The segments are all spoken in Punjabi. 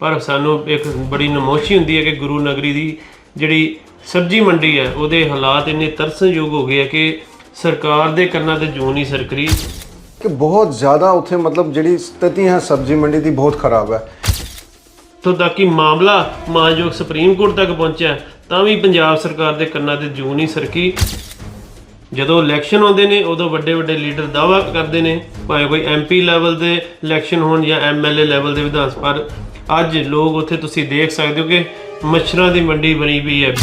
ਪਰ ਸਾਨੂੰ ਇੱਕ ਬੜੀ ਨਮੋਸ਼ੀ ਹੁੰਦੀ ਹੈ ਕਿ ਗੁਰੂ ਨਗਰੀ ਦੀ ਜਿਹੜੀ ਸਬਜ਼ੀ ਮੰਡੀ ਹੈ ਉਹਦੇ ਹਾਲਾਤ ਇੰਨੇ ਤਰਸਯੋਗ ਹੋ ਗਏ ਆ ਕਿ ਸਰਕਾਰ ਦੇ ਕੰਨਾਂ ਤੇ ਜੂੰ ਨਹੀਂ ਸਰਕਰੀ। ਕਿ ਬਹੁਤ ਜ਼ਿਆਦਾ ਉੱਥੇ ਮਤਲਬ ਜਿਹੜੀ ਸਥਿਤੀ ਹੈ ਸਬਜ਼ੀ ਮੰਡੀ ਦੀ ਬਹੁਤ ਖਰਾਬ ਹੈ। ਤੋਂ ਤੱਕ ਕਿ ਮਾਮਲਾ ਮਾਨਯੋਗ ਸੁਪਰੀਮ ਕੋਰਟ ਤੱਕ ਪਹੁੰਚਿਆ ਤਾਂ ਵੀ ਪੰਜਾਬ ਸਰਕਾਰ ਦੇ ਕੰਨਾਂ ਤੇ ਜੂੰ ਨਹੀਂ ਸਰਕੀ। ਜਦੋਂ ਇਲੈਕਸ਼ਨ ਆਉਂਦੇ ਨੇ ਉਦੋਂ ਵੱਡੇ ਵੱਡੇ ਲੀਡਰ ਦਾਅਵਾ ਕਰਦੇ ਨੇ ਭਾਵੇਂ ਕੋਈ ਐਮਪੀ ਲੈਵਲ ਦੇ ਇਲੈਕਸ਼ਨ ਹੋਣ ਜਾਂ ਐਮਐਲਏ ਲੈਵਲ ਦੇ ਵਿਧਾਨ ਸਭਾ ਪਰ ਅੱਜ ਲੋਕ ਉੱਥੇ ਤੁਸੀਂ ਦੇਖ ਸਕਦੇ ਹੋ ਕਿ ਮੱਛਰਾਂ ਦੀ ਮੰਡੀ ਬਣੀ ਪਈ ਹੈ।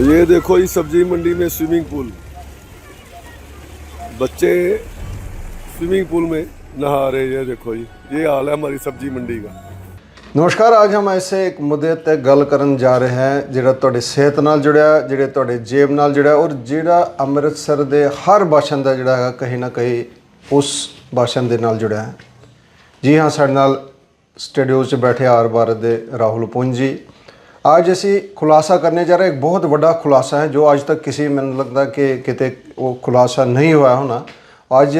ये देखो इस सब्जी मंडी में स्विमिंग पूल बच्चे स्विमिंग पूल में नहा रहे ये देखो जी ये हाल है हमारी सब्जी मंडी का ਨਮਸਕਾਰ ਅੱਜ ਹਮ ਐਸੇ ਇੱਕ ਮੁੱਦੇ ਤੇ ਗੱਲ ਕਰਨ ਜਾ ਰਹੇ ਹਾਂ ਜਿਹੜਾ ਤੁਹਾਡੇ ਸਿਹਤ ਨਾਲ ਜੁੜਿਆ ਜਿਹੜੇ ਤੁਹਾਡੇ ਜੇਬ ਨਾਲ ਜੁੜਿਆ ਔਰ ਜਿਹੜਾ ਅੰਮ੍ਰਿਤਸਰ ਦੇ ਹਰ ਬਾਸ਼ਣ ਦਾ ਜਿਹੜਾ ਹੈਗਾ ਕਹੀਂ ਨਾ ਕਹੀਂ ਉਸ ਬਾਸ਼ਣ ਦੇ ਨਾਲ ਜੁੜਿਆ ਹੈ। ਜੀ ਹਾਂ ਸਾਡੇ ਨਾਲ ਸਟੂਡੀਓ 'ਚ ਬੈਠੇ ਆਰ ਭਾਰਤ ਦੇ ਰਾਹੁਲ ਪੁੰਜ। ਅੱਜ ਅਸੀਂ ਖੁਲਾਸਾ ਕਰਨੇ ਜਾ ਰਹੇ ਇੱਕ ਬਹੁਤ ਵੱਡਾ ਖੁਲਾਸਾ ਹੈ ਜੋ ਅੱਜ ਤੱਕ ਕਿਸੇ ਮੈਨੂੰ ਲੱਗਦਾ ਕਿ ਕਿਤੇ ਉਹ ਖੁਲਾਸਾ ਨਹੀਂ ਹੋਇਆ ਹੋਣਾ। ਅੱਜ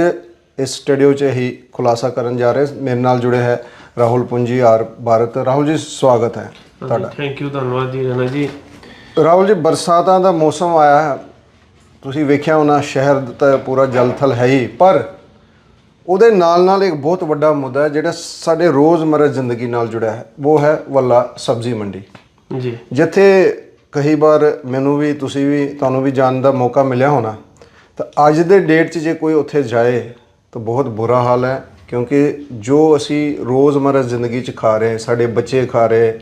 ਇਸ ਸਟੂਡੀਓ 'ਚ ਹੀ ਖੁਲਾਸਾ ਕਰਨ ਜਾ ਰਹੇ ਮੇਰੇ ਨਾਲ ਜੁੜੇ ਹੈ ਰਾਹੁਲ ਪੁੰਜੀ ਆਰ ਭਾਰਤ। ਰਾਹੁਲ ਜੀ ਸਵਾਗਤ ਹੈ ਤੁਹਾਡਾ। ਥੈਂਕ ਯੂ ਧੰਨਵਾਦ ਜੀ ਰਣਾ ਜੀ। ਰਾਹੁਲ ਜੀ ਬਰਸਾਤਾਂ ਦਾ ਮੌਸਮ ਆਇਆ ਹੈ। ਤੁਸੀਂ ਵੇਖਿਆ ਹੋਣਾ ਸ਼ਹਿਰ ਤਾਂ ਪੂਰਾ ਜਲਥਲ ਹੈ ਹੀ ਪਰ ਉਹਦੇ ਨਾਲ ਨਾਲ ਇੱਕ ਬਹੁਤ ਵੱਡਾ ਮੁੱਦਾ ਹੈ ਜਿਹੜਾ ਸਾਡੇ ਰੋਜ਼ਮਰਰਾ ਜ਼ਿੰਦਗੀ ਨਾਲ ਜੁੜਿਆ ਹੈ ਉਹ ਹੈ ਵੱਲਾ ਸਬਜ਼ੀ ਮੰਡੀ। ਜੀ। ਜਿੱਥੇ ਕਈ ਵਾਰ ਮੈਨੂੰ ਵੀ ਤੁਸੀਂ ਵੀ ਤੁਹਾਨੂੰ ਵੀ ਜਾਣ ਦਾ ਮੌਕਾ ਮਿਲਿਆ ਹੋਣਾ ਤਾਂ ਅੱਜ ਦੇ ਡੇਟ 'ਚ ਜੇ ਕੋਈ ਉੱਥੇ ਜਾਏ ਤਾਂ ਬਹੁਤ ਬੁਰਾ ਹਾਲ ਹੈ ਕਿਉਂਕਿ ਜੋ ਅਸੀਂ ਰੋਜ਼ਮਰਰਾ ਜ਼ਿੰਦਗੀ 'ਚ ਖਾ ਰਹੇ ਸਾਡੇ ਬੱਚੇ ਖਾ ਰਹੇ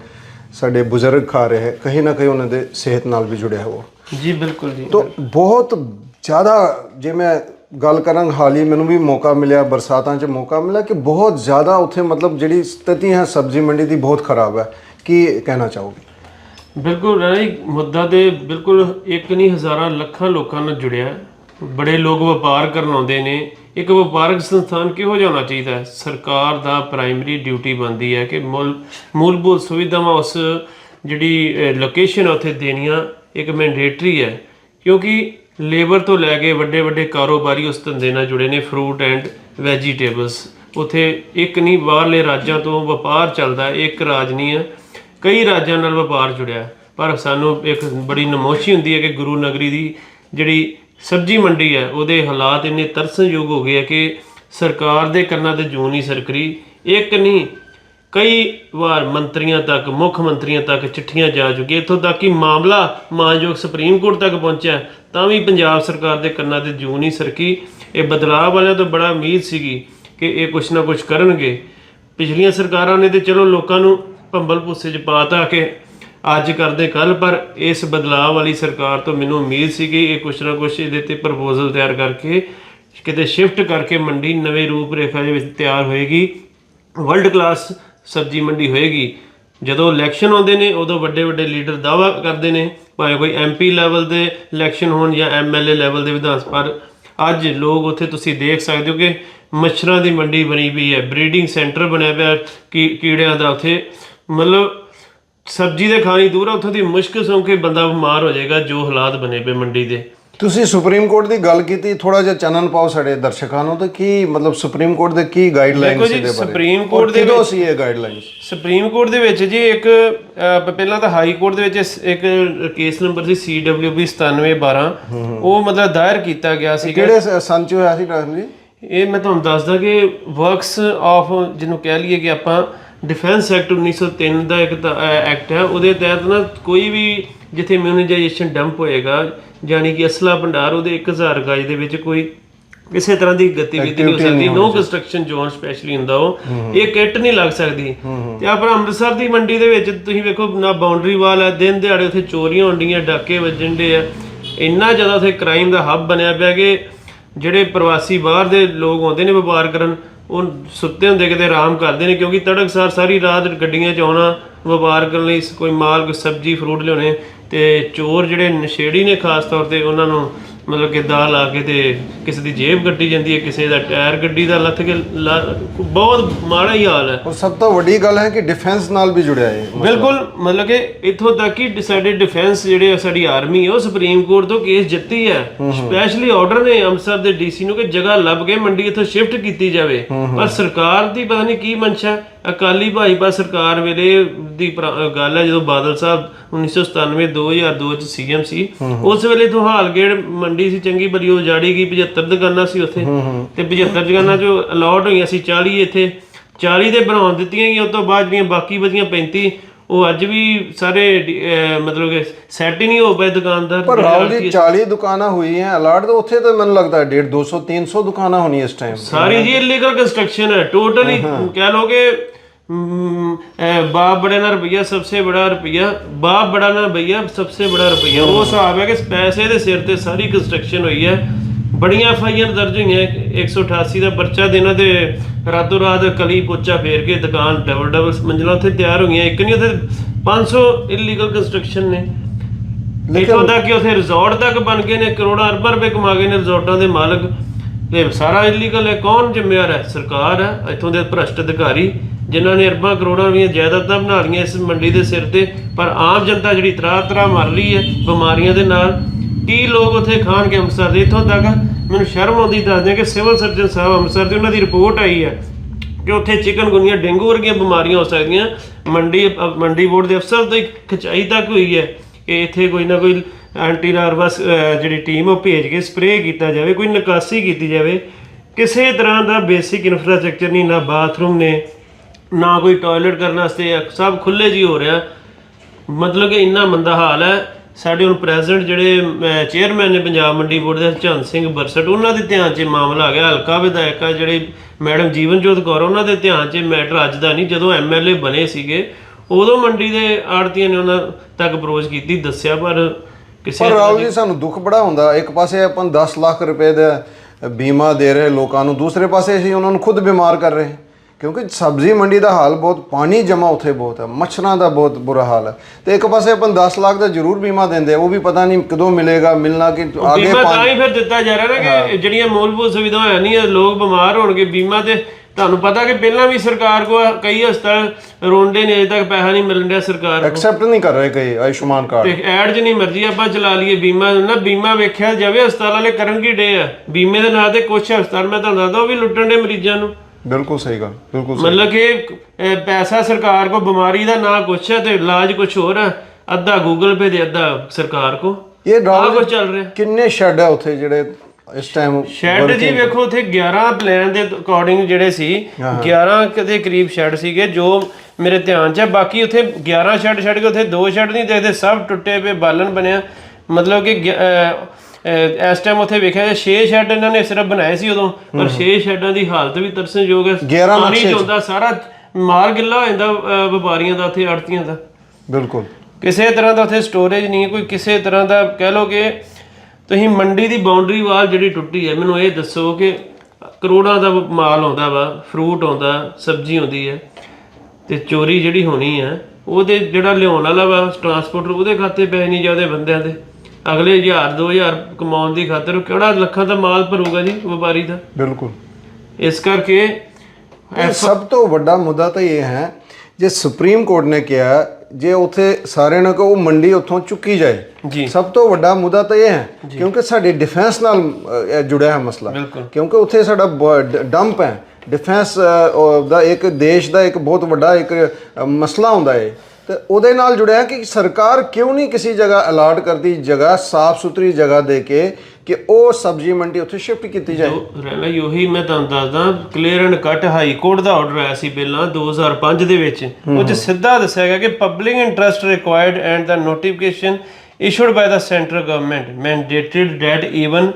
ਸਾਡੇ ਬਜ਼ੁਰਗ ਖਾ ਰਹੇ ਕहीं ਨਾ ਕहीं ਉਹਨਾਂ ਦੇ ਸਿਹਤ ਨਾਲ ਵੀ ਜੁੜਿਆ ਹੈ ਉਹ ਜੀ ਬਿਲਕੁਲ ਜੀ। ਤੋ ਬਹੁਤ ਜ਼ਿਆਦਾ ਜੇ ਮੈਂ ਗੱਲ ਕਰਾਂ ਹਾਲ ਹੀ ਮੈਨੂੰ ਵੀ ਮੌਕਾ ਮਿਲਿਆ, ਬਰਸਾਤਾਂ 'ਚ ਮੌਕਾ ਮਿਲਿਆ ਕਿ ਬਹੁਤ ਜ਼ਿਆਦਾ ਉੱਥੇ ਮਤਲਬ ਜਿਹੜੀ ਸਥਿਤੀ ਹੈ, ਸਬਜ਼ੀ ਮੰਡੀ ਦੀ ਬਹੁਤ ਖਰਾਬ ਹੈ। ਕੀ ਕਹਿਣਾ ਚਾਹੋਗੇ? ਬਿਲਕੁਲ, ਰਣਾ ਜੀ ਮੁੱਦਾ ਤੇ ਬਿਲਕੁਲ ਇੱਕ ਨਹੀਂ, ਹਜ਼ਾਰਾਂ ਲੱਖਾਂ ਲੋਕਾਂ ਨਾਲ ਜੁੜਿਆ। ਹੈ। ਬੜੇ ਲੋਕ ਵਪਾਰ ਕਰਨ ਆਉਂਦੇ ਨੇ। ਇੱਕ ਵਪਾਰਕ ਸੰਸਥਾਨ ਕਿਹੋ ਜਿਹਾ ਹੋਣਾ ਚਾਹੀਦਾ ਹੈ? ਸਰਕਾਰ ਦਾ ਪ੍ਰਾਇਮਰੀ ਡਿਊਟੀ ਬਣਦੀ ਹੈ ਕਿ ਮੂਲ, ਮੂਲਭੂਤ ਸੁਵਿਧਾਵਾਂ ਉਸ ਜਿਹੜੀ ਲੋਕੇਸ਼ਨ ਉੱਥੇ ਦੇਣੀਆਂ ਇੱਕ ਮੈਂਡੇਟਰੀ ਹੈ। ਕਿਉਂਕਿ ਲੇਬਰ ਤੋਂ ਲੈ ਕੇ ਵੱਡੇ ਵੱਡੇ ਕਾਰੋਬਾਰੀ ਉਸ ਧੰਦੇ ਨਾਲ ਜੁੜੇ ਨੇ ਫਰੂਟ ਐਂਡ ਵੈਜੀਟੇਬਲਸ ਉਥੇ ਇੱਕ ਨਹੀਂ, ਬਾਹਰਲੇ ਰਾਜਾਂ ਤੋਂ ਵਪਾਰ ਚੱਲਦਾ, ਇੱਕ ਰਾਜ ਨਹੀਂ ਹੈ। ਕਈ ਰਾਜਾਂ ਨਾਲ ਵਪਾਰ ਜੁੜਿਆ। ਪਰ ਸਾਨੂੰ ਇੱਕ ਬੜੀ ਨਮੋਸ਼ੀ ਹੁੰਦੀ ਹੈ ਕਿ ਗੁਰੂ ਨਗਰੀ ਦੀ ਜਿਹੜੀ ਸਬਜ਼ੀ ਮੰਡੀ ਹੈ, ਉਹਦੇ ਹਾਲਾਤ ਇੰਨੇ ਤਰਸਯੋਗ ਹੋ ਗਏ ਆ ਕਿ ਸਰਕਾਰ ਦੇ ਕੰਨਾਂ ਤੇ ਜੂੰ ਨਹੀਂ ਸਰਕਰੀ। ਇੱਕ ਨਹੀਂ ਕਈ ਵਾਰ ਮੰਤਰੀਆਂ ਤੱਕ, ਮੁੱਖ ਮੰਤਰੀਆਂ ਤੱਕ ਚਿੱਠੀਆਂ ਜਾ ਚੁੱਕੀਆਂ ਇੱਥੋਂ ਤੱਕ ਕਿ ਮਾਮਲਾ ਮਾਨਯੋਗ ਸੁਪਰੀਮ ਕੋਰਟ ਤੱਕ ਪਹੁੰਚਿਆ ਤਾਂ ਵੀ ਪੰਜਾਬ ਸਰਕਾਰ ਦੇ ਕੰਨਾਂ ਤੇ ਜੂ ਨਹੀਂ ਸਰਕੀ। ਇਹ ਬਦਲਾਅ ਵਾਲਿਆਂ ਤੋਂ ਬੜਾ ਉਮੀਦ ਸੀਗੀ ਕਿ ਇਹ ਕੁਛ ਨਾ ਕੁਛ ਕਰਨਗੇ। ਪਿਛਲੀਆਂ ਸਰਕਾਰਾਂ ਨੇ ਤੇ ਚਲੋ ਲੋਕਾਂ ਨੂੰ ਭੰਬਲ ਭੂਸੇ 'ਚ ਪਾਤਾ ਕਿ ਅੱਜ ਕਰਦੇ ਕੱਲ ਪਰ ਇਸ ਬਦਲਾਅ ਵਾਲੀ ਸਰਕਾਰ ਤੋਂ ਮੈਨੂੰ ਉਮੀਦ ਸੀ ਕਿ ਇਹ ਕੁਛ ਨਾ ਕੁਛ ਇਹਦੇ ਤੇ ਪ੍ਰਪੋਜ਼ਲ ਤਿਆਰ ਕਰਕੇ, ਕਿਤੇ ਸ਼ਿਫਟ ਕਰਕੇ ਮੰਡੀ ਨਵੇਂ ਰੂਪ ਰੇਖਾ ਦੇ ਵਿੱਚ ਤਿਆਰ ਹੋਏਗੀ। ਵਰਲਡ ਕਲਾਸ ਸਬਜ਼ੀ ਮੰਡੀ ਹੋਏਗੀ। ਜਦੋਂ ਇਲੈਕਸ਼ਨ ਆਉਂਦੇ ਨੇ, ਉਦੋਂ ਵੱਡੇ ਵੱਡੇ ਲੀਡਰ ਦਾਅਵਾ ਕਰਦੇ ਨੇ, ਭਾਵੇਂ ਕੋਈ ਐਮਪੀ ਲੈਵਲ ਦੇ ਇਲੈਕਸ਼ਨ ਹੋਣ ਜਾਂ ਐਮਐਲਏ ਲੈਵਲ ਦੇ ਵਿਧਾਨ ਸਭਾ ਪਰ ਅੱਜ ਲੋਕ ਉੱਥੇ ਤੁਸੀਂ ਦੇਖ ਸਕਦੇ ਹੋ ਕਿ ਮੱਛਰਾਂ ਦੀ ਮੰਡੀ ਬਣੀ ਪਈ ਹੈ। ਬਰੀਡਿੰਗ ਸੈਂਟਰ ਬਣਿਆ ਪਿਆ ਕੀ ਕੀੜਿਆਂ ਦਾ ਉੱਥੇ। ਮਤਲਬ ਸਬਜ਼ੀ ਦੇ ਖਾਣੀ ਦੂਰ ਆ, ਉੱਥੋਂ ਦੀ ਮੁਸ਼ਕਿਲ ਸੌਂ ਕੇ ਬੰਦਾ ਬਿਮਾਰ ਹੋ ਜਾਏਗਾ, ਜੋ ਹਾਲਾਤ ਬਣੇ ਪਏ ਮੰਡੀ ਦੇ। ਤੁਸੀਂ ਸੁਪਰੀਮ ਕੋਰਟ ਦੀ ਗੱਲ ਕੀਤੀ ਥੋੜਾ ਜਿਹਾ ਚਾਨਣ ਪਾਓ ਸਾਡੇ ਦਰਸ਼ਕਾਂ ਨੂੰ ਤੇ ਕੀ ਮਤਲਬ ਸੁਪਰੀਮ ਕੋਰਟ ਦੇ ਕੀ ਗਾਈਡਲਾਈਨਸ ਇਹਦੇ ਬਾਰੇ? ਸੁਪਰੀਮ ਕੋਰਟ ਦੇ ਸੀ ਇਹ ਗਾਈਡਲਾਈਨਸ ਸੁਪਰੀਮ ਕੋਰਟ ਦੇ ਵਿੱਚ ਜੀ ਇੱਕ ਪਹਿਲਾਂ ਤਾਂ ਹਾਈ ਕੋਰਟ ਦੇ ਵਿੱਚ ਇੱਕ ਕੇਸ ਨੰਬਰ ਸੀ CWB 9712 ਉਹ ਮਤਲਬ ਦਾਇਰ ਕੀਤਾ ਗਿਆ ਸੀ ਕਿਹੜੇ ਸ- ਸੰਨ ਚ ਹੋਇਆ ਸੀ ਰਾਹੁਲ ਜੀ? ਇਹ ਮੈਂ ਤੁਹਾਨੂੰ ਦੱਸਦਾ ਕਿ ਵਰਕਸ ਆਫ ਜਿਹਨੂੰ ਕਹਿ ਲਈਏ ਕਿ ਆਪਾਂ ਡਿਫੈਂਸ ਐਕਟ 1903 ਦਾ ਇੱਕ ਐਕਟ ਹੈ। ਉਹਦੇ ਤਹਿਤ ਨਾ ਕੋਈ ਵੀ ਜਿੱਥੇ ਇਮਿਊਨਾਈਜੇਸ਼ਨ ਡੰਪ ਹੋਏਗਾ ਯਾਨੀ ਕਿ ਅਸਲਾ ਭੰਡਾਰ ਉਹਦੇ 1000 ਗਜ ਦੇ ਵਿੱਚ ਕੋਈ ਕਿਸੇ ਤਰ੍ਹਾਂ ਦੀ ਗਤੀਵਿਧੀ ਨਹੀਂ ਹੋ ਸਕਦੀ। ਨੋ ਕੰਸਟਰਕਸ਼ਨ ਜ਼ੋਨ ਸਪੈਸ਼ਲੀ ਹੁੰਦਾ ਉਹ। ਇਹ ਕਿੱਟ ਨਹੀਂ ਲੱਗ ਸਕਦੀ। ਤੇ ਆਪਣਾ ਅੰਮ੍ਰਿਤਸਰ ਦੀ ਮੰਡੀ ਦੇ ਵਿੱਚ ਤੁਸੀਂ ਵੇਖੋ ਨਾ ਬਾਉਂਡਰੀ ਵਾਲ ਹੈ ਦਿਨ ਦਿਹਾੜੇ ਉੱਥੇ ਚੋਰੀਆਂ ਹੁੰਦੀਆਂ ਡਾਕੇ ਵੱਜਣ ਦੇ ਆ। ਇੰਨਾ ਜ਼ਿਆਦਾ ਉੱਥੇ ਕ੍ਰਾਈਮ ਦਾ ਹੱਬ ਬਣਿਆ ਪਿਆ ਕਿ ਜਿਹੜੇ ਪ੍ਰਵਾਸੀ ਬਾਹਰ ਦੇ ਲੋਕ ਆਉਂਦੇ ਨੇ ਵਪਾਰ ਕਰਨ ਉਹ ਸੁੱਤੇ ਹੁੰਦੇ ਕਿਤੇ ਆਰਾਮ ਕਰਦੇ ਨੇ, ਕਿਉਂਕਿ ਤੜਕਸਾਰ ਸਾਰੀ ਰਾਤ ਗੱਡੀਆਂ 'ਚ ਆਉਣਾ, ਵਪਾਰ ਕਰਨ ਲਈ ਕੋਈ ਮਾਲ, ਕੋਈ ਸਬਜ਼ੀ ਫਰੂਟ ਲਿਆਉਣੇ ਤੇ ਚੋਰ ਜਿਹੜੇ ਨਸ਼ੇੜੀ ਨੇ ਖਾਸ ਤੌਰ ਤੇ ਉਹਨਾਂ ਨੂੰ ਮਤਲਬ ਕਿ ਦਾ ਲਾ ਕੇ ਤੇ ਕਿਸੇ ਦੀ ਜੇਬ ਕੱਟੀ ਜਾਂਦੀ ਹੈ ਕਿਸੇ ਦਾ ਟਾਇਰ ਗੱਡੀ ਦਾ ਲੱਥ ਕੇ ਲਾ- ਬਹੁਤ ਮਾੜਾ ਹੀ ਹਾਲ ਹੈ। ਔਰ ਸਭ ਤੋਂ ਵੱਡੀ ਗੱਲ ਹੈ ਕਿ ਡਿਫੈਂਸ ਨਾਲ ਵੀ ਜੁੜਿਆ ਹੈ ਬਿਲਕੁਲ ਮਤਲਬ ਕਿ ਇੱਥੋਂ ਤੱਕ ਕਿ ਸਾਡੇ ਡਿਫੈਂਸ ਜਿਹੜੇ ਆ, ਸਾਡੀ ਆਰਮੀ ਹੈ ਉਹ ਸੁਪਰੀਮ ਕੋਰਟ ਤੋਂ ਕੇਸ ਜਿੱਤੀ ਹੈ। ਸਪੈਸ਼ਲੀ ਆਰਡਰ ਨੇ ਅੰਮ੍ਰਿਤਸਰ ਦੇ ਡੀਸੀ ਨੂੰ ਕਿ ਜਗ੍ਹਾ ਲੱਭ ਕੇ ਮੰਡੀ ਇੱਥੋਂ ਸ਼ਿਫਟ ਕੀਤੀ ਜਾਵੇ। ਪਰ ਸਰਕਾਰ ਦੀ ਪਤਾ ਨਹੀਂ ਕੀ ਮਨਸ਼ਾ ਹੈ। ਅਕਾਲੀ ਭਾਜਪਾ ਸਰਕਾਰ ਵੇਲੇ ਦੀ ਪੁਰਾ- ਗੱਲ ਹੈ ਜਦੋਂ ਬਾਦਲ ਸਾਹਿਬ 1997 2002 ਚ ਸੀਐਮ ਸੀ ਉਸ ਵੇਲੇ ਤੋਂ ਹਾਲਗੇੜ ਮੰਡੀ ਸੀ ਚੰਗੀ ਬਲੀ ਉਹ ਜਾੜੀ ਗਈ 75 ਦੁਕਾਨਾਂ ਸੀ ਉੱਥੇ। ਤੇ 75 ਦੁਕਾਨਾਂ ਚੋਂ ਅਲਾਟ ਹੋਈਆਂ ਸੀ 40 ਇੱਥੇ। 40 ਦੇ ਬਣਾਉਣ ਦਿੱਤੀਆਂ ਗਈਆਂ ਉਸ ਤੋਂ ਬਾਅਦ ਜਿਹੜੀਆਂ ਬਾਕੀ ਬਚੀਆਂ 35 ਉਹ ਅੱਜ ਵੀ ਸਾਰੇ ਡੀ- ਅਹ ਮਤਲਬ ਕਿ ਸੈੱਟ ਹੀ ਨਹੀਂ ਹੋ ਪਏ ਦੁਕਾਨਦਾਰ ਪਰ ਰਾਹੁਲ ਜੀ 40 ਦੁਕਾਨਾਂ ਹੋਈ ਹੈ ਅਲਾਟ ਤਾਂ ਉੱਥੇ ਤਾਂ ਮੈਨੂੰ ਲੱਗਦਾ ਹੈ 150 200 300 ਦੁਕਾਨਾਂ ਹੋਣੀ ਇਸ ਟਾਈਮ ਸਾਰੀ ਜੀ ਇਲੀਗਲ ਕੰਸਟਰਕਸ਼ਨ ਹੈ ਟੋਟਲੀ ਕਹਿ ਲੋ ਕਿ ਬਾਪ ਬੜੇ ਨਾ ਰੁਪਈਆ ਸਭਸੇ ਬੜਾ ਰੁਪਈਆ। ਬਾਪ ਬੜਾ ਨਾ ਭਈਆ ਸਭਸੇ ਬੜਾ ਰੁਪਈਆ। ਉਹ ਹਿਸਾਬ ਹੈ ਕਿ ਪੈਸੇ ਦੇ ਸਿਰ ਤੇ ਸਾਰੀ ਕੰਸਟਰਕਸ਼ਨ ਹੋਈ ਹੈ। ਬੜੀਆਂ ਫਾਈਆਂ ਦਰਜ ਹੋਈਆਂ 188 ਦਾ ਪਰਚਾ ਦੇਣਾ ਤੇ ਰਾਤੋਂ ਰਾਤ ਕਲੀ ਪੋਚਾ ਫੇਰ ਕੇ ਦੁਕਾਨ ਡਬਲ ਡਬਲ ਮੰਜ਼ਲਾਂ ਉੱਥੇ ਤਿਆਰ ਹੋਈਆਂ। ਇੱਕ ਨਹੀਂ ਉੱਥੇ 500 ਇਲੀਗਲ ਕੰਸਟਰਕਸ਼ਨ ਨੇ। ਇੱਥੋਂ ਤੱਕ ਕਿ ਉੱਥੇ ਰਿਜ਼ੋਰਟ ਤੱਕ ਬਣ ਗਏ ਨੇ ਕਰੋੜਾਂ ਅਰਬਾਂ ਰੁਪਏ ਕਮਾ ਗਏ ਨੇ ਰਿਜ਼ੋਰਟਾਂ ਦੇ ਮਾਲਕ। ਇਹ ਸਾਰਾ ਇਲੀਗਲ ਹੈ ਕੌਣ ਜ਼ਿੰਮੇਵਾਰ ਹੈ? ਸਰਕਾਰ ਹੈ ਇੱਥੋਂ ਦੇ ਭ੍ਰਸ਼ਟ ਅਧਿਕਾਰੀ। ਜਿਨ੍ਹਾਂ ਨੇ ਅਰਬਾਂ ਕਰੋੜਾਂ ਦੀਆਂ ਜਾਇਦਾਦਾਂ ਬਣਾ ਲਈਆਂ ਇਸ ਮੰਡੀ ਦੇ ਸਿਰ ਤੇ, ਪਰ ਆਮ ਜਨਤਾ ਜਿਹੜੀ ਤਰਾ ਤਰਾ ਮਰ ਰਹੀ ਹੈ ਬਿਮਾਰੀਆਂ ਦੇ ਨਾਲ, ਕੀ ਲੋਕ ਉੱਥੇ ਖਾਣਗੇ ਅੰਮ੍ਰਿਤਸਰ ਦੇ? ਇੱਥੋਂ ਤੱਕ ਮੈਨੂੰ ਸ਼ਰਮ ਆਉਂਦੀ, ਦੱਸਦੇ ਕਿ ਸਿਵਲ ਸਰਜਨ ਸਾਹਿਬ ਅੰਮ੍ਰਿਤਸਰ ਦੇ ਉਹਨਾਂ ਦੀ ਰਿਪੋਰਟ ਆਈ ਹੈ ਕਿ ਉੱਥੇ ਚਿਕਨਗੁਨੀਆ ਡੇਂਗੂ ਵਰਗੀਆਂ ਬਿਮਾਰੀਆਂ ਹੋ ਸਕਦੀਆਂ। ਮੰਡੀ ਮੰਡੀ ਬੋਰਡ ਦੇ ਅਫਸਰ ਤੋਂ ਖਚਾਈ ਤੱਕ ਹੋਈ ਹੈ ਕਿ ਇੱਥੇ ਕੋਈ ਨਾ ਕੋਈ ਐਂਟੀ ਲਾਰਵਾਸ ਜਿਹੜੀ ਟੀਮ ਉਹ ਭੇਜ ਕੇ ਸਪਰੇਅ ਕੀਤਾ ਜਾਵੇ, ਕੋਈ ਨਿਕਾਸੀ ਕੀਤੀ ਜਾਵੇ। ਕਿਸੇ ਤਰ੍ਹਾਂ ਦਾ ਬੇਸਿਕ ਇਨਫਰਾਸਟ੍ਰਕਚਰ ਨਹੀਂ, ਨਾ ਬਾਥਰੂਮ ਨੇ ਨਾ ਕੋਈ ਟਾਇਲਟ ਕਰਨ ਵਾਸਤੇ ਸਭ ਖੁੱਲੇ ਜੀ ਹੋ ਰਿਹਾ। ਮਤਲਬ ਕਿ ਇੰਨਾ ਮੰਦਾ ਹਾਲ ਹੈ। ਸਾਡੇ ਹੁਣ ਪ੍ਰੈਜ਼ੀਡੈਂਟ ਜਿਹੜੇ ਚੇਅਰਮੈਨ ਨੇ ਪੰਜਾਬ ਮੰਡੀ ਬੋਰਡ ਦੇ ਹਰਚੰਦ ਸਿੰਘ ਬਰਸਟ ਉਹਨਾਂ ਦੇ ਧਿਆਨ 'ਚ ਮਾਮਲਾ ਆ ਗਿਆ। ਹਲਕਾ ਵਿਧਾਇਕ ਆ ਜਿਹੜੇ ਮੈਡਮ ਜੀਵਨਜੋਤ ਕੌਰ ਉਹਨਾਂ ਦੇ ਧਿਆਨ 'ਚ ਮੈਟਰ ਅੱਜ ਦਾ ਨਹੀਂ। ਜਦੋਂ ਐਮਐਲਏ ਬਣੇ ਸੀਗੇ ਉਦੋਂ ਮੰਡੀ ਦੇ ਆੜਤੀਆਂ ਨੇ ਉਹਨਾਂ ਤੱਕ ਅਪਰੋਚ ਕੀਤੀ ਦੱਸਿਆ ਪਰ ਕਿਸੇ ਪਰ ਰਾਹੁਲ ਜੀ ਸਾਨੂੰ ਦੁੱਖ ਬੜਾ ਹੁੰਦਾ। ਇੱਕ ਪਾਸੇ ਆਪਾਂ ਨੂੰ 10 ਲੱਖ ਰੁਪਏ ਦਾ ਬੀਮਾ ਦੇ ਰਹੇ ਲੋਕਾਂ ਨੂੰ ਦੂਸਰੇ ਪਾਸੇ ਅਸੀਂ ਉਹਨਾਂ ਨੂੰ ਖੁਦ ਬਿਮਾਰ ਕਰ ਰਹੇ। ਕਿਉਂਕਿ ਸਬਜ਼ੀ ਮੰਡੀ ਦਾ ਹਾਲ ਬਹੁਤ ਪਾਣੀ ਜਮਾ ਉੱਥੇ ਬਹੁਤ ਹੈ ਮੱਛਰਾਂ ਦਾ ਬਹੁਤ ਬੁਰਾ ਹਾਲ ਹੈ। ਤੇ ਇੱਕ ਪਾਸੇ ਆਪਾਂ ਨੂੰ 10 ਲੱਖ ਦਾ ਜ਼ਰੂਰ ਬੀਮਾ ਦਿੰਦੇ ਆ, ਉਹ ਵੀ ਪਤਾ ਨਹੀਂ ਕਦੋਂ ਮਿਲੇਗਾ ਮਿਲਣਾ ਕਿ ਆਗੇ ਬੀਮਾ ਤਾਂ ਹੀ ਫਿਰ ਦਿੱਤਾ ਜਾ ਰਿਹਾ ਨਾ ਕਿ ਜਿਹੜੀਆਂ ਮੂਲਭੂਤ ਸੁਵਿਧਾਵਾਂ ਹੈ ਨਹੀਂ ਲੋਕ ਬਿਮਾਰ ਹੋਣਗੇ ਬੀਮਾ ਤੇ। ਤੁਹਾਨੂੰ ਪਤਾ ਕਿ ਪਹਿਲਾਂ ਵੀ ਸਰਕਾਰ ਕੋ ਕਈ ਹਸਪਤਾਲ ਰੋਂਡੇ ਨੇ ਅਜੇ ਤੱਕ ਪੈਸਾ ਨਹੀਂ ਮਿਲਣ ਡਿਆ ਸਰਕਾਰ ਕੋਲ। ਐਕਸੈਪਟ ਨਹੀਂ ਕਰ ਰਹੇ ਕਈ ਆਯੁਸ਼ਮਾਨ ਕਾਰਡ। ਤੇ ਐਡ ਜਿੰਨੀ ਮਰਜ਼ੀ ਆਪਾਂ ਚਲਾ ਲਈਏ ਬੀਮਾ ਨਾ ਬੀਮਾ ਵੇਖਿਆ ਜਾਵੇ ਹਸਪਤਾਲ ਵਾਲੇ ਕਰਨ ਕੀ ਡੇ ਆ। ਬੀਮੇ ਦੇ ਨਾਂ ਤੇ ਕੁਛ ਹਸਪਤਾਲ ਮੈਂ ਤੁਹਾਨੂੰ ਦੱਸਦਾ ਉਹ ਵੀ ਲੁੱਟਣ ਦੇ ਮਰੀਜ਼ਾਂ ਨੂੰ। ਬਿਲਕੁਲ ਸਹੀ ਗੱਲ ਬਿਲਕੁਲ ਸਹੀ। ਮਤਲਬ ਕਿ ਅਹ, ਪੈਸਾ ਸਰਕਾਰ ਕੋ ਬਿਮਾਰੀ ਦਾ ਨਾਂ ਕੁਛ ਹੈ ਤੇ ਇਲਾਜ ਕੁਛ ਹੋਰ ਹੈ ਅੱਧਾ ਗੂਗਲ ਪੇ ਦੇ ਅੱਧਾ ਸਰਕਾਰ ਕੋ। ਇਹ ਆਹ ਕੁਛ ਚੱਲ ਰਿਹਾ। ਕਿੰਨੇ ਸ਼ੈੱਡ ਹੈ ਉੱਥੇ ਜਿਹੜੇ ਇਸ ਟਾਈਮ ਸ਼ੈੱਡ ਜੀ ਵੇਖੋ ਉੱਥੇ 11 ਪਲਾਨ ਦੇ ਅਕੋਰਡਿੰਗ ਜਿਹੜੇ ਸੀ 11 ਦੇ ਕਰੀਬ ਸ਼ੈੱਡ ਸੀਗੇ ਜੋ ਮੇਰੇ ਧਿਆਨ 'ਚ ਹੈ ਬਾਕੀ ਉੱਥੇ 11 ਸ਼ੈੱਡ ਛੱਡ ਕੇ ਉੱਥੇ ਦੋ ਸ਼ੈੱਡ ਨਹੀਂ ਦੇਖਦੇ ਸਭ ਟੁੱਟੇ ਪਏ ਬਾਲਣ ਬਣਿਆ। ਮਤਲਬ ਕਿ ਇਸ ਟਾਈਮ ਉੱਥੇ ਵੇਖਿਆ 6 ਸ਼ੈੱਡ ਇਹਨਾਂ ਨੇ ਸਿਰਫ ਬਣਾਏ ਸੀ ਉਦੋਂ ਪਰ 6 ਸ਼ੈੱਡਾਂ ਦੀ ਹਾਲਤ ਵੀ ਤਰਸਣਯੋਗ ਹੈ। 11 ਪਾਣੀ। ਚੋਂਦਾ ਸਾਰਾ ਮਾਰ ਗਿੱਲਾ ਹੋ ਜਾਂਦਾ ਵਪਾਰੀਆਂ ਦਾ ਉੱਥੇ ਆੜਤੀਆਂ ਦਾ। ਬਿਲਕੁਲ। ਕਿਸੇ ਤਰ੍ਹਾਂ ਦਾ ਉੱਥੇ ਸਟੋਰੇਜ ਨਹੀਂ ਹੈ ਕੋਈ ਕਿਸੇ ਤਰ੍ਹਾਂ ਦਾ ਕਹਿ ਲਓ ਕਿ ਤੁਸੀਂ ਮੰਡੀ ਦੀ ਬਾਉਂਡਰੀ ਵਾਲ ਜਿਹੜੀ ਟੁੱਟੀ ਹੈ ਮੈਨੂੰ ਇਹ ਦੱਸੋ ਕਿ ਕਰੋੜਾਂ ਦਾ ਮਾਲ ਆਉਂਦਾ ਵਾ ਫਰੂਟ ਆਉਂਦਾ ਸਬਜ਼ੀ ਆਉਂਦੀ ਹੈ ਤੇ ਚੋਰੀ ਜਿਹੜੀ ਹੋਣੀ ਹੈ ਉਹਦੇ ਜਿਹੜਾ ਲਿਆਉਣ ਵਾਲਾ ਵਾ ਟਰਾਂਸਪੋਰਟਰ ਉਹਦੇ ਖਾਤੇ ਪੈ ਨਹੀਂ ਜਾਂਦੇ ਬੰਦਿਆਂ ਦੇ। ਅਗਲੇ 1000 2000 ਕਮਾਉਣ ਦੀ ਖਾਤਰ ਉਹ ਕਿਹੜਾ ਲੱਖਾਂ ਦਾ ਮਾਲ ਭਰੂਗਾ ਜੀ ਵਪਾਰੀ ਦਾ? ਬਿਲਕੁਲ। ਇਸ ਕਰਕੇ ਇਹ ਸਭ ਤੋਂ ਵੱਡਾ ਮੁੱਦਾ ਤਾਂ ਇਹ ਹੈ ਜੇ ਸੁਪਰੀਮ ਕੋਰਟ ਨੇ ਕਿਹਾ ਜੇ ਉਥੇ ਸਾਰਿਆਂ ਨੇ ਕਹੋ ਉਹ ਮੰਡੀ ਉੱਥੋਂ ਚੁੱਕੀ ਜਾਏ ਜੀ। ਸਭ ਤੋਂ ਵੱਡਾ ਮੁੱਦਾ ਤਾਂ ਇਹ ਹੈ ਕਿਉਂਕਿ ਸਾਡੀ ਡਿਫੈਂਸ ਨਾਲ ਅ, ਇਹ ਜੁੜਿਆ ਹੈ ਮਸਲਾ। ਬਿਲਕੁਲ। ਕਿਉਂਕਿ ਉੱਥੇ ਸਾਡਾ ਡੰਪ ਹੈ। ਡਿਫੈਂਸ ਦਾ ਇੱਕ ਦੇਸ਼ ਦਾ ਇੱਕ ਬਹੁਤ ਵੱਡਾ ਇੱਕ ਅ, ਮਸਲਾ ਹੁੰਦਾ ਹੈ। ਤੇ ਉਹਦੇ ਨਾਲ ਜੁੜਿਆ ਕਿ ਸਰਕਾਰ ਕਿਉਂ ਨਹੀਂ ਕਿਸੇ ਜਗ੍ਹਾ ਅਲਾਟ ਕਰਦੀ ਜਗ੍ਹਾ ਸਾਫ਼ ਸੁਥਰੀ ਜਗ੍ਹਾ ਦੇ ਕੇ ਕਿ ਉਹ ਸਬਜ਼ੀ ਮੰਡੀ ਉੱਥੇ ਸ਼ਿਫਟ ਕੀਤੀ ਜਾਏ? ਰਹਿਣਾ ਉਹੀ ਮੈਂ ਤੁਹਾਨੂੰ ਦੱਸਦਾ clear and cut high court the order ਆਇਆ ਸੀ ਪਹਿਲਾਂ 2005 ਦੇ ਵਿੱਚ। ਉਹ ਚ ਸਿੱਧਾ ਦੱਸਿਆ ਗਿਆ ਕਿ public interest required and the notification issued by the central government mandated that even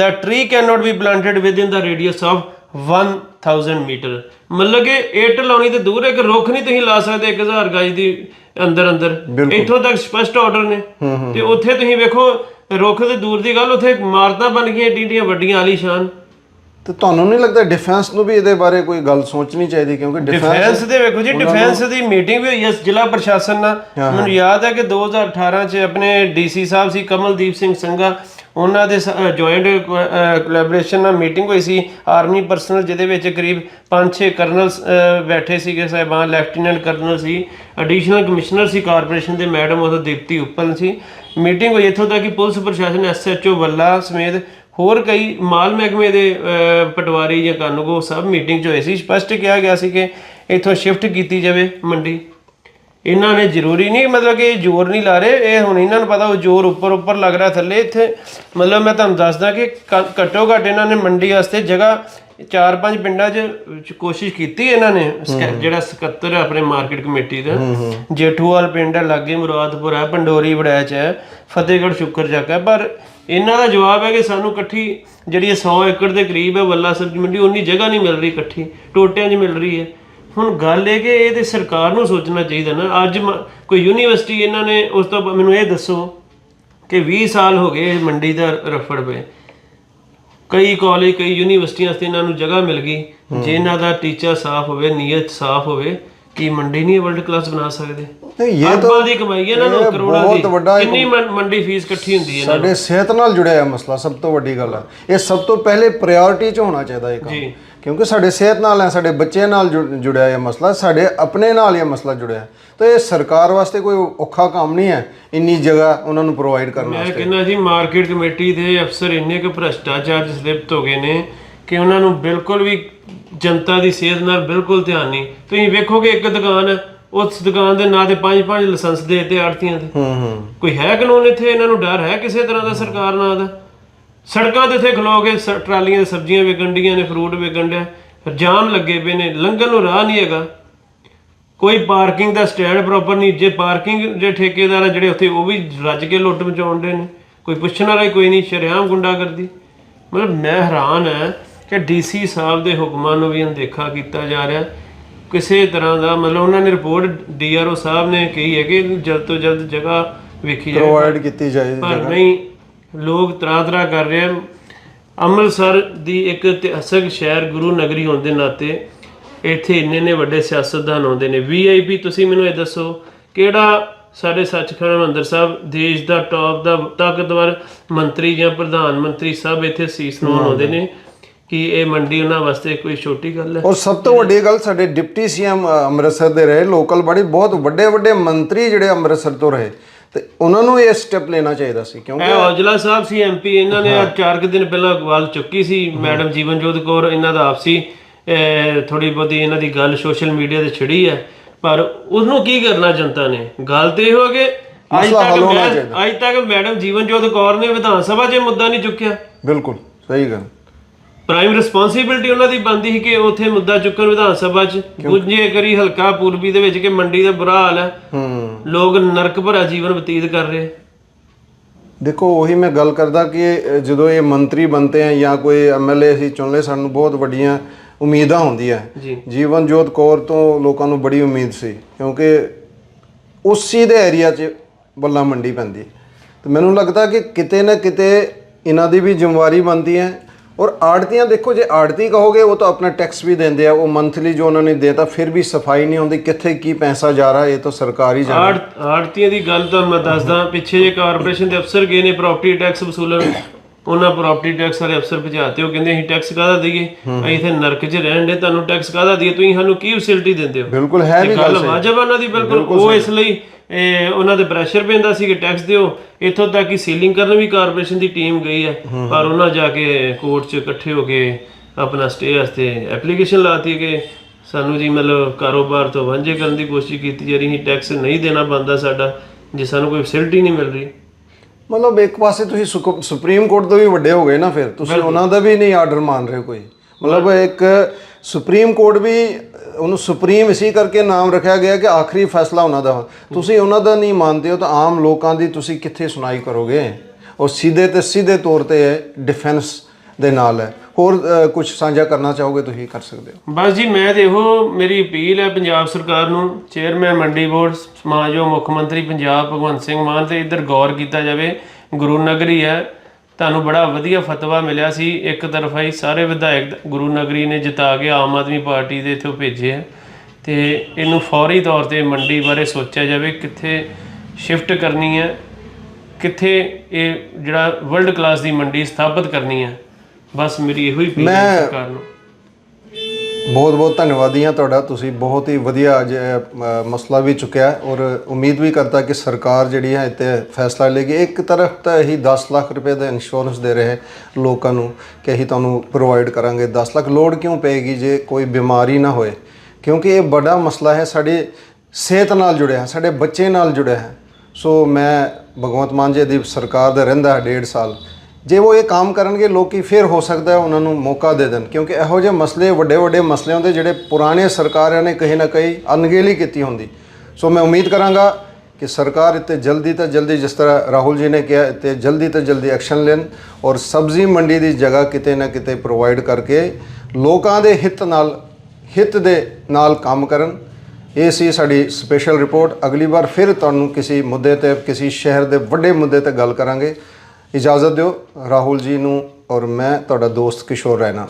the tree cannot be planted within the radius of 1000 metre. ਮਤਲਬ ਕਿ ਇੱਟ ਲਾਉਣੀ ਤੇ ਦੂਰ ਹੈ ਕਿ ਰੁੱਖ ਨਹੀਂ ਤੁਸੀਂ ਲਾ ਸਕਦੇ 1000 ਗਜ ਦੀ ਅੰਦਰ ਅੰਦਰ। ਇੱਥੋਂ ਤੱਕ ਸਪਸ਼ਟ ਆਰਡਰ ਨੇ। ਤੇ ਉੱਥੇ ਤੁਸੀਂ ਵੇਖੋ ਰੁੱਖ ਤੇ ਦੂਰ ਦੀ ਗੱਲ ਉੱਥੇ ਇਮਾਰਤਾਂ ਬਣ ਗਈਆਂ ਏਡੀ ਏਡੀਆਂ ਵੱਡੀਆਂ ਆਲੀਸ਼ਾਨ ਤੇ ਤੁਹਾਨੂੰ ਨਹੀਂ ਲੱਗਦਾ ਡਿਫੈਂਸ ਨੂੰ ਵੀ ਇਹਦੇ ਬਾਰੇ ਕੋਈ ਗੱਲ ਸੋਚਣੀ ਚਾਹੀਦੀ ਕਿਉਂਕਿ ਡਿਫੈਂਸ ਡਿਫੈਂਸ ਦੇ ਵੇਖੋ ਜੀ ਡਿਫੈਂਸ ਦੀ ਮੀਟਿੰਗ ਵੀ ਹੋਈ ਹੈ ਜ਼ਿਲ੍ਹਾ ਪ੍ਰਸ਼ਾਸਨ ਨਾਲ। ਮੈਨੂੰ ਯਾਦ ਹੈ ਕਿ 2018 ਚ ਆਪਣੇ ਡੀਸੀ ਸਾਹਿਬ ਸੀ ਕਮਲਦੀਪ ਸਿੰਘ ਸੰਘਾ। ਉਹਨਾਂ ਦੇ ਜੁਆਇੰਟ ਕੋਲੈਬੋਰੇਸ਼ਨ ਨਾਲ ਮੀਟਿੰਗ ਹੋਈ ਸੀ। ਆਰਮੀ ਪਰਸਨਲ ਜਿਹਦੇ ਵਿੱਚ ਕਰੀਬ 5-6 ਕਰਨਲ ਬੈਠੇ ਸੀਗੇ, ਸਾਹਿਬਾਨ ਲੈਫਟੀਨੈਂਟ ਕਰਨਲ ਸੀ। ਐਡੀਸ਼ਨਲ ਕਮਿਸ਼ਨਰ ਸੀ ਕਾਰਪੋਰੇਸ਼ਨ ਦੇ ਮੈਡਮ ਉਦੋਂ ਦੀਪਤੀ ਉੱਪਲ ਸੀ। ਮੀਟਿੰਗ ਹੋਈ ਇੱਥੋਂ ਤੱਕ ਕਿ ਪੁਲਿਸ ਪ੍ਰਸ਼ਾਸਨ ਐਸਐਚਓ ਵੱਲਾ ਸਮੇਤ ਹੋਰ ਕਈ ਮਾਲ ਮਹਿਕਮੇ ਦੇ ਪਟਵਾਰੀ ਜਾਂ ਕਾਨੂੰਗੋ ਸਭ ਮੀਟਿੰਗ 'ਚ ਹੋਏ ਸੀ। ਸਪਸ਼ਟ ਕਿਹਾ ਗਿਆ ਸੀ ਕਿ ਇੱਥੋਂ ਸ਼ਿਫਟ ਕੀਤੀ ਜਾਵੇ ਮੰਡੀ। ਇਹਨਾਂ ਨੇ ਜ਼ਰੂਰੀ ਨਹੀਂ ਮਤਲਬ ਕਿ ਜ਼ੋਰ ਨਹੀਂ ਲਾ ਰਹੇ। ਇਹ ਹੁਣ ਇਹਨਾਂ ਨੂੰ ਪਤਾ ਉਹ ਜ਼ੋਰ ਉੱਪਰ ਉੱਪਰ ਲੱਗ ਰਿਹਾ ਥੱਲੇ ਇੱਥੇ। ਮਤਲਬ ਮੈਂ ਤੁਹਾਨੂੰ ਦੱਸਦਾ ਕਿ ਘੱਟੋ ਘੱਟ ਇਹਨਾਂ ਨੇ ਮੰਡੀ ਵਾਸਤੇ ਜਗ੍ਹਾ ਚਾਰ ਪੰਜ ਪਿੰਡਾਂ 'ਚ ਕੋਸ਼ਿਸ਼ ਕੀਤੀ ਇਹਨਾਂ ਨੇ। ਜਿਹੜਾ ਸਕੱਤਰ ਆਪਣੇ ਮਾਰਕੀਟ ਕਮੇਟੀ ਦਾ। ਜੇਠੂਵਾਲ ਪਿੰਡ ਹੈ ਲਾਗੇ ਮੁਰਾਦਪੁਰ ਹੈ ਪੰਡੋਰੀ ਵੜੈਚ ਹੈ ਫਤਿਹਗੜ੍ਹ ਸ਼ੁਕਰ ਚੱਕ ਹੈ। ਪਰ ਇਹਨਾਂ ਦਾ ਜਵਾਬ ਹੈ ਕਿ ਸਾਨੂੰ ਇਕੱਠੀ ਜਿਹੜੀ ਇਹ 100 ਏਕੜ ਦੇ ਕਰੀਬ ਹੈ ਵੱਲਾ ਸਬਜ਼ੀ ਮੰਡੀ ਉਨੀ ਜਗ੍ਹਾ ਨਹੀਂ ਮਿਲ ਰਹੀ ਇਕੱਠੀ। ਟੋਟਿਆਂ 'ਚ ਮਿਲ ਰਹੀ ਹੈ। ਹੁਣ ਗੱਲ ਇਹ ਕਿ ਇਹ ਤੇ ਸਰਕਾਰ ਨੂੰ ਸੋਚਣਾ ਚਾਹੀਦਾ ਨਾ। ਅੱਜ ਕੋਈ ਯੂਨੀਵਰਸਿਟੀ ਇਹਨਾਂ ਨੇ ਉਸ ਤੋਂ ਮੈਨੂੰ ਇਹ ਦੱਸੋ ਕਿ 20 ਸਾਲ ਹੋ ਗਏ ਮੰਡੀ ਦਾ ਰਫੜ ਪਏ। ਕਈ ਕਾਲਜ ਕਈ ਯੂਨੀਵਰਸਿਟੀਆਂ ਵਾਸਤੇ ਇਹਨਾਂ ਨੂੰ ਜਗ੍ਹਾ ਮਿਲ ਗਈ। ਜੇ ਇਹਨਾਂ ਦਾ ਟੀਚਾ ਸਾਫ਼ ਹੋਵੇ ਨੀਅਤ ਸਾਫ਼ ਹੋਵੇ ਕੀ ਮੰਡੀ ਨਹੀਂ ਵਰਲਡ ਕਲਾਸ ਬਣਾ ਸਕਦੇ? ਨਹੀਂ ਇਹ ਅਰਬਾਂ ਦੀ ਕਮਾਈ ਹੈ ਇਹਨਾਂ ਨੂੰ ਕਰੋੜਾਂ ਦੀ। ਬਹੁਤ ਵੱਡਾ ਕਿੰਨੀ ਮੰਡੀ ਫੀਸ ਇਕੱਠੀ ਹੁੰਦੀ ਹੈ ਸਾਡੇ ਸਿਹਤ ਨਾਲ ਜੁੜਿਆ ਹੈ ਮਸਲਾ ਸਭ ਤੋਂ ਵੱਡੀ ਗੱਲ ਹੈ ਇਹ ਸਭ ਤੋਂ ਪਹਿਲੇ ਪ੍ਰਾਇੋਰਟੀ 'ਚ ਹੋਣਾ ਚਾਹੀਦਾ ਇਹ ਕੰਮ। ਜੀ। ਕਿਉਂਕਿ ਸਾਡੇ ਸਿਹਤ ਨਾਲ ਹੈ ਸਾਡੇ ਬੱਚੇ ਨਾਲ ਜੁੜ- ਜੁੜਿਆ ਹੈ ਮਸਲਾ ਸਾਡੇ ਆਪਣੇ ਨਾਲ ਇਹ ਮਸਲਾ ਜੁੜਿਆ ਹੈ। ਤਾਂ ਇਹ ਸਰਕਾਰ ਵਾਸਤੇ ਕੋਈ ਔਖਾ ਕੰਮ ਨਹੀਂ ਹੈ ਇੰਨੀ ਜਗ੍ਹਾ ਉਹਨਾਂ ਨੂੰ ਪ੍ਰੋਵਾਈਡ ਕਰਨਾ ਮੈਂ ਕਹਿੰਦਾ ਜੀ ਮਾਰਕੀਟ ਕਮੇਟੀ ਦੇ ਅਫਸਰ ਇੰਨੇ ਕੁ ਭ੍ਰਸ਼ਟਾਚਾਰ 'ਚ ਸਲਿਪਤ ਹੋ ਗਏ ਨੇ ਕਿ ਉਹਨਾਂ ਨੂੰ ਬਿਲਕੁਲ ਵੀ ਜਨਤਾ ਦੀ ਸਿਹਤ ਨਾਲ ਬਿਲਕੁਲ ਧਿਆਨ ਨਹੀਂ। ਤੁਸੀਂ ਵੇਖੋਗੇ ਇੱਕ ਦੁਕਾਨ ਹੈ ਉਸ ਦੁਕਾਨ ਦੇ ਨਾਂ ਤੇ ਪੰਜ ਪੰਜ ਲਾਇਸੈਂਸ ਦੇ ਦਿੱਤੇ ਆੜਤੀਆਂ ਦੇ। ਹੂੰ ਹੂੰ। ਕੋਈ ਹੈ ਕਾਨੂੰਨ ਇੱਥੇ? ਇਹਨਾਂ ਨੂੰ ਡਰ ਹੈ ਕਿਸੇ ਤਰ੍ਹਾਂ ਦਾ ਸਰਕਾਰ ਨਾਲ ਦਾ? ਸੜਕਾਂ ਤੇ ਇੱਥੇ ਖਲੋ ਕੇ ਸ- ਟਰਾਲੀਆਂ ਦੇ ਸਬਜ਼ੀਆਂ ਵਿਕਣ ਡੀਆਂ ਨੇ ਫਰੂਟ ਵਿਕਣ ਡਿਆ ਜਾਮ ਲੱਗੇ ਪਏ ਨੇ ਲੰਘਣ ਨੂੰ ਰਾਹ ਨਹੀਂ ਹੈਗਾ। ਕੋਈ ਪਾਰਕਿੰਗ ਦਾ ਸਟੈਂਡ ਪ੍ਰੋਪਰ ਨਹੀਂ ਜੇ ਪਾਰਕਿੰਗ ਜੇ ਠੇਕੇਦਾਰ ਆ ਜਿਹੜੇ ਉੱਥੇ ਉਹ ਵੀ ਰੱਜ ਕੇ ਲੁੱਟ ਮਚਾਉਂਦੇ ਨੇ। ਕੋਈ ਪੁੱਛਣ ਵਾਲਾ ਹੀ ਕੋਈ ਨਹੀਂ ਸ਼ਰੇਆਮ ਗੁੰਡਾਗਰਦੀ। ਮਤਲਬ ਮੈਂ ਹੈਰਾਨ ਹੈ ਕਿ ਡੀਸੀ ਸਾਹਿਬ ਦੇ ਹੁਕਮਾਂ ਨੂੰ ਵੀ ਅਣਦੇਖਾ ਕੀਤਾ ਜਾ ਰਿਹਾ। ਕਿਸੇ ਤਰ੍ਹਾਂ ਦਾ ਮਤਲਬ ਉਹਨਾਂ ਨੇ ਰਿਪੋਰਟ ਡੀਆਰਓ ਸਾਹਿਬ ਨੇ ਕਹੀ ਹੈ ਕਿ ਜਲਦ ਤੋਂ ਜਲਦ ਜਗ੍ਹਾ ਵੇਖੀ ਪ੍ਰੋਵਾਈਡ ਕੀਤੀ ਜਾਏ ਪਰ ਨਹੀਂ ਲੋਕ ਤਰਾ ਤਰਾ ਕਰ ਰਹੇ ਹਨ। ਅੰਮ੍ਰਿਤਸਰ ਦੀ ਇੱਕ ਇਤਿਹਾਸਕ ਸ਼ਹਿਰ ਗੁਰੂ ਨਗਰੀ ਹੋਣ ਦੇ ਨਾਤੇ ਇੱਥੇ ਇੰਨੇ ਨੇ ਵੱਡੇ ਸਿਆਸਤਦਾਨ ਆਉਂਦੇ ਨੇ। ਵੀਆਈਪੀ ਤੁਸੀਂ ਮੈਨੂੰ ਇਹ ਦੱਸੋ ਕਿਹੜਾ ਸਾਡੇ ਸੱਚਖੰਡ ਹਰਿਮੰਦਰ ਸਾਹਿਬ ਦੇਸ਼ ਦਾ ਟੌਪ ਦਾ ਤਾਕਤਵਰ ਮੰਤਰੀ ਜਾਂ ਪ੍ਰਧਾਨ ਮੰਤਰੀ ਸਭ ਇੱਥੇ ਸੀਸ ਨੂੰ ਆਉਂਦੇ ਨੇ? ਕਿ ਇਹ ਮੰਡੀ ਉਹਨਾਂ ਵਾਸਤੇ ਕੋਈ ਛੋਟੀ ਗੱਲ ਹੈ? ਔਰ ਸਭ ਤੋਂ ਵੱਡੀ ਗੱਲ ਸਾਡੇ ਡਿਪਟੀ ਸੀਐਮ ਅੰਮ੍ਰਿਤਸਰ ਦੇ ਰਹੇ। ਲੋਕਲ ਬੜੀ ਬਹੁਤ ਵੱਡੇ ਵੱਡੇ ਮੰਤਰੀ ਜਿਹੜੇ ਅੰਮ੍ਰਿਤਸਰ ਤੋਂ ਰਹੇ। ਤੇ ਉਹਨਾਂ ਨੂੰ ਇਹ ਸਟੈਪ ਲੈਣਾ ਚਾਹੀਦਾ ਸੀ ਕਿਉਂਕਿ ਇਹ ਔਜਲਾ ਸਾਹਿਬ ਸੀ ਐਮਪੀ ਇਹਨਾਂ ਨੇ ਅੱਜ ਚਾਰ ਕੁ ਦਿਨ ਪਹਿਲਾਂ ਅਗਵਾਲ ਚੁੱਕੀ ਸੀ ਮੈਡਮ ਜੀਵਨਜੋਤ ਕੌਰ ਇਹਨਾਂ ਦਾ ਆਪਸੀ ਥੋੜੀ ਬਹੁਤੀ ਇਹਨਾਂ ਦੀ ਗੱਲ ਸੋਸ਼ਲ ਮੀਡੀਆ ਤੇ ਛਿੜੀ ਹੈ ਪਰ ਉਹਨੂੰ ਕੀ ਕਰਨਾ ਜਨਤਾ ਨੇ? ਗੱਲ ਤੇ ਇਹ ਹੋ ਕਿ ਅੱਜ ਮਸਲਾ ਤੱਕ ਹੱਲ ਹੋਣਾ ਮੈਂ- ਚਾਹੀਦਾ। ਅੱਜ ਤੱਕ ਮੈਡਮ ਜੀਵਨਜੋਤ ਕੌਰ ਨੇ ਵਿਧਾਨ ਸਭਾ 'ਚ ਇਹ ਮੁੱਦਾ ਨਹੀਂ ਚੁੱਕਿਆ। ਬਿਲਕੁਲ ਸਹੀ ਗੱਲ। ਪ੍ਰਾਈਮ ਰਿਸਪੌਂਸਿਬਿਲਟੀ ਉਹਨਾਂ ਦੀ ਬਣਦੀ ਸੀ ਕਿ ਉੱਥੇ ਮੁੱਦਾ ਚੁੱਕਣ ਵਿਧਾਨ ਸਭਾ 'ਚ। ਦੂਜੇ ਕਰੀ ਹਲਕਾ ਪੂਰਬੀ ਦੇ ਵਿੱਚ ਕਿ ਮੰਡੀ ਦਾ ਬੁਰਾ ਹਾਲ ਹੈ। ਹੂੰ। ਲੋਕ ਨਰਕ ਭਰਾ ਜੀਵਨ ਬਤੀਤ ਕਰ ਰਹੇ। ਦੇਖੋ ਉਹੀ ਮੈਂ ਗੱਲ ਕਰਦਾ ਕਿ ਜਦੋਂ ਇਹ ਮੰਤਰੀ ਬਣਤੇ ਹੈ ਜਾਂ ਕੋਈ ਐਮਐਲਏ ਅਸੀਂ ਚੁਣ ਲਏ ਸਾਨੂੰ ਬਹੁਤ ਵੱਡੀਆਂ ਉਮੀਦਾਂ ਹੁੰਦੀਆਂ। ਜੀਵਨ ਜੋਤ ਕੌਰ ਤੋਂ ਲੋਕਾਂ ਨੂੰ ਬੜੀ ਉਮੀਦ ਸੀ ਕਿਉਂਕਿ ਉਸੇ ਦੇ ਏਰੀਆ 'ਚ ਬੱਲਾ ਮੰਡੀ ਪੈਂਦੀ। ਤੇ ਮੈਨੂੰ ਲੱਗਦਾ ਕਿ ਕਿਤੇ ਨਾ ਕਿਤੇ ਇਹਨਾਂ ਦੀ ਵੀ ਜ਼ਿੰਮੇਵਾਰੀ ਬਣਦੀ ਹੈ ਔਰ ਆੜਤੀਆਂ ਦੇਖੋ ਜੇ ਆੜਤੀ ਕਹੋਗੇ ਉਹ ਤਾਂ ਆਪਣਾ ਟੈਕਸ ਵੀ ਦਿੰਦੇ ਆ ਉਹ ਮੰਥਲੀ ਜੋ ਉਹਨਾਂ ਨੇ ਦੇਤਾ ਫਿਰ ਵੀ ਸਫ਼ਾਈ ਨਹੀਂ ਹੁੰਦੀ ਕਿੱਥੇ ਕੀ ਪੈਸਾ ਜਾ ਰਿਹਾ ਇਹ ਤਾਂ ਸਰਕਾਰ ਜਾਣੇ। ਆੜ ਆੜਤੀਆਂ ਦੀ ਗੱਲ ਤਾਂ ਮੈਂ ਦੱਸਦਾ ਪਿੱਛੇ ਜੇ ਕਾਰਪੋਰੇਸ਼ਨ ਦੇ ਅਫਸਰ ਗਏ ਨੇ ਪ੍ਰਾਪਰਟੀ ਟੈਕਸ ਵਸੂਲਣ ਉਹਨਾਂ ਪ੍ਰਾਪਰਟੀ ਟੈਕਸ ਵਾਲੇ ਅਫਸਰ ਭਜਾਤੇ ਉਹ ਕਹਿੰਦੇ ਅਸੀਂ ਟੈਕਸ ਕਾਹਦਾ ਦਈਏ? ਅਸੀਂ ਇੱਥੇ ਨਰਕ 'ਚ ਰਹਿਣ ਦੇ ਤੁਹਾਨੂੰ ਟੈਕਸ ਕਾਹਦਾ ਦਈਏ? ਤੁਸੀਂ ਸਾਨੂੰ ਕੀ ਫੈਸਿਲਿਟੀ ਦਿੰਦੇ ਹੋ? ਬਿਲਕੁਲ ਹੈ ਵੀ ਗੱਲ ਵਾਜਬ ਉਹਨਾਂ ਦੀ ਬਿਲਕੁਲ। ਉਹ ਇਸ ਲਈ ਉਹਨਾਂ ਦੇ ਪ੍ਰੈਸ਼ਰ ਪੈਂਦਾ ਸੀ ਕਿ ਟੈਕਸ ਦਿਓ। ਇੱਥੋਂ ਤੱਕ ਕਿ ਸੀਲਿੰਗ ਕਰਨ ਵੀ ਕਾਰਪੋਰੇਸ਼ਨ ਦੀ ਟੀਮ ਗਈ ਹੈ। ਪਰ ਉਹਨਾਂ ਜਾ ਕੇ ਕੋਰਟ 'ਚ ਇਕੱਠੇ ਹੋ ਕੇ ਆਪਣਾ ਸਟੇ ਵਾਸਤੇ ਐਪਲੀਕੇਸ਼ਨ ਲਾਤੀ ਕਿ ਸਾਨੂੰ ਜੀ ਮਤਲਬ ਕਾਰੋਬਾਰ ਤੋਂ ਵਾਂਝੇ ਕਰਨ ਦੀ ਕੋਸ਼ਿਸ਼ ਕੀਤੀ ਜਾ ਰਹੀ ਹੈ ਟੈਕਸ ਨਹੀਂ ਦੇਣਾ ਬੰਦਾ ਸਾਡਾ ਜੇ ਸਾਨੂੰ ਕੋਈ ਫੈਸਿਲਿਟੀ ਨਹੀਂ ਮਿਲ ਰਹੀ। ਮਤਲਬ ਇੱਕ ਪਾਸੇ ਤੁਸੀਂ ਸੁਪਰੀਮ ਕੋਰਟ ਤੋਂ ਵੀ ਵੱਡੇ ਹੋ ਗਏ ਨਾ ਫਿਰ। ਤੁਸੀਂ ਉਹਨਾਂ ਦਾ ਵੀ ਨਹੀਂ ਆਰਡਰ ਮੰਨ ਰਹੇ ਕੋਈ। ਮਤਲਬ ਇੱਕ ਸੁਪਰੀਮ ਕੋਰਟ ਵੀ ਉਹਨੂੰ ਸੁਪਰੀਮ ਇਸੇ ਕਰਕੇ ਨਾਮ ਰੱਖਿਆ ਗਿਆ ਕਿ ਆਖਰੀ ਫੈਸਲਾ ਉਹਨਾਂ ਦਾ ਤੁਸੀਂ ਉਹਨਾਂ ਦਾ ਨਹੀਂ ਮੰਨਦੇ ਹੋ ਤਾਂ ਆਮ ਲੋਕਾਂ ਦੀ ਤੁਸੀਂ ਕਿੱਥੇ ਸੁਣਾਈ ਕਰੋਗੇ? ਉਹ ਸਿੱਧੇ ਤੇ ਸਿੱਧੇ ਤੌਰ ਤੇ ਡਿਫੈਂਸ ਦੇ ਨਾਲ ਹੈ। ਹੋਰ ਕੁਝ ਸਾਂਝਾ ਕਰਨਾ ਚਾਹੋਗੇ ਤੁਸੀਂ ਕਰ ਸਕਦੇ ਹੋ? ਬਸ ਜੀ, ਮੈਂ ਦੇਖੋ ਮੇਰੀ ਅਪੀਲ ਹੈ ਪੰਜਾਬ ਸਰਕਾਰ ਨੂੰ ਚੇਅਰਮੈਨ ਮੰਡੀ ਬੋਰਡ ਸਮਾਜੋ ਮੁੱਖ ਮੰਤਰੀ ਪੰਜਾਬ ਭਗਵੰਤ ਸਿੰਘ ਮਾਨ ਤੇ ਇੱਧਰ ਗੌਰ ਕੀਤਾ ਜਾਵੇ। ਗੁਰੂ ਨਗਰੀ ਹੈ ਤੁਹਾਨੂੰ ਬੜਾ ਵਧੀਆ ਫਤਵਾ ਮਿਲਿਆ ਸੀ। ਇੱਕ ਤਰਫਾ ਹੀ ਸਾਰੇ ਵਿਧਾਇਕ ਗੁਰੂ ਨਗਰੀ ਨੇ ਜਿਤਾ ਕੇ ਆਮ ਆਦਮੀ ਪਾਰਟੀ ਦੇ ਇੱਥੋਂ ਭੇਜੇ ਆ। ਤੇ ਇਹਨੂੰ ਫੌਰੀ ਤੌਰ ਤੇ ਮੰਡੀ ਬਾਰੇ ਸੋਚਿਆ ਜਾਵੇ ਕਿੱਥੇ ਸ਼ਿਫਟ ਕਰਨੀ ਹੈ ਕਿੱਥੇ ਇਹ ਜਿਹੜਾ ਵਰਲਡ ਕਲਾਸ ਦੀ ਮੰਡੀ ਸਥਾਪਿਤ ਕਰਨੀ ਹੈ ਬਸ ਮੇਰੀ ਇਹੋ ਹੀ ਹੈ ਸਰਕਾਰ ਨੂੰ ਬਹੁਤ ਬਹੁਤ ਧੰਨਵਾਦੀ ਹਾਂ ਤੁਹਾਡਾ। ਤੁਸੀਂ ਬਹੁਤ ਹੀ ਵਧੀਆ ਅੱਜ ਮਸਲਾ ਵੀ ਚੁੱਕਿਆ ਔਰ ਉਮੀਦ ਵੀ ਕਰਦਾ ਕਿ ਸਰਕਾਰ ਜਿਹੜੀ ਹੈ ਇੱਥੇ ਫੈਸਲਾ ਲਏਗੀ। ਇੱਕ ਤਰਫ ਤਾਂ ਇਹੀ 10 ਲੱਖ ਰੁਪਏ ਦਾ ਇੰਸ਼ੋਰੈਂਸ ਦੇ ਰਹੇ ਲੋਕਾਂ ਨੂੰ ਕਿ ਅਸੀਂ ਤੁਹਾਨੂੰ ਪ੍ਰੋਵਾਈਡ ਕਰਾਂਗੇ। 10 ਲੱਖ ਲੋੜ ਕਿਉਂ ਪਏਗੀ ਜੇ ਕੋਈ ਬਿਮਾਰੀ ਨਾ ਹੋਏ? ਕਿਉਂਕਿ ਇਹ ਵੱਡਾ ਮਸਲਾ ਹੈ, ਸਾਡੀ ਸਿਹਤ ਨਾਲ ਜੁੜਿਆ ਹੈ, ਸਾਡੇ ਬੱਚੇ ਨਾਲ ਜੁੜਿਆ ਹੈ। ਸੋ ਮੈਂ ਭਗਵੰਤ ਮਾਨ ਜੀ ਦੀ ਸਰਕਾਰ ਦਾ ਰਹਿੰਦਾ ਹੈ ਡੇਢ ਸਾਲ। ਜੇ ਉਹ ਇਹ ਕੰਮ ਕਰਨਗੇ, ਲੋਕੀ ਫਿਰ ਹੋ ਸਕਦਾ ਉਹਨਾਂ ਨੂੰ ਮੌਕਾ ਦੇ ਦੇਣ, ਕਿਉਂਕਿ ਇਹੋ ਜਿਹੇ ਮਸਲੇ ਵੱਡੇ ਵੱਡੇ ਮਸਲੇ ਹੁੰਦੇ ਜਿਹੜੇ ਪੁਰਾਣੇ ਸਰਕਾਰਾਂ ਨੇ ਕहीं ਨਾ ਕਹੀ ਅਣਗਹਿਲੀ ਕੀਤੀ ਹੁੰਦੀ। ਸੋ ਮੈਂ ਉਮੀਦ ਕਰਾਂਗਾ ਕਿ ਸਰਕਾਰ ਇੱਥੇ ਜਲਦੀ ਤੋਂ ਜਲਦੀ, ਜਿਸ ਤਰ੍ਹਾਂ ਰਾਹੁਲ ਜੀ ਨੇ ਕਿਹਾ, ਇੱਥੇ ਜਲਦੀ ਤੋਂ ਜਲਦੀ ਐਕਸ਼ਨ ਲੈਣ ਔਰ ਸਬਜ਼ੀ ਮੰਡੀ ਦੀ ਜਗ੍ਹਾ ਕਿਤੇ ਨਾ ਕਿਤੇ ਪ੍ਰੋਵਾਈਡ ਕਰਕੇ ਲੋਕਾਂ ਦੇ ਹਿੱਤ ਨਾਲ, ਹਿੱਤ ਦੇ ਨਾਲ ਕੰਮ ਕਰਨ। ਇਹ ਸੀ ਸਾਡੀ ਸਪੈਸ਼ਲ ਰਿਪੋਰਟ ਅਗਲੀ ਵਾਰ ਫਿਰ ਤੁਹਾਨੂੰ ਕਿਸੇ ਮੁੱਦੇ ਤੇ, ਕਿਸੇ ਸ਼ਹਿਰ ਦੇ ਵੱਡੇ ਮੁੱਦੇ ਤੇ ਗੱਲ ਕਰਾਂਗੇ। ਇਜਾਜ਼ਤ ਦਿਓ ਰਾਹੁਲ ਜੀ ਨੂੰ ਔਰ ਮੈਂ ਤੁਹਾਡਾ ਦੋਸਤ ਕਿਸ਼ੋਰ ਰੈਣਾ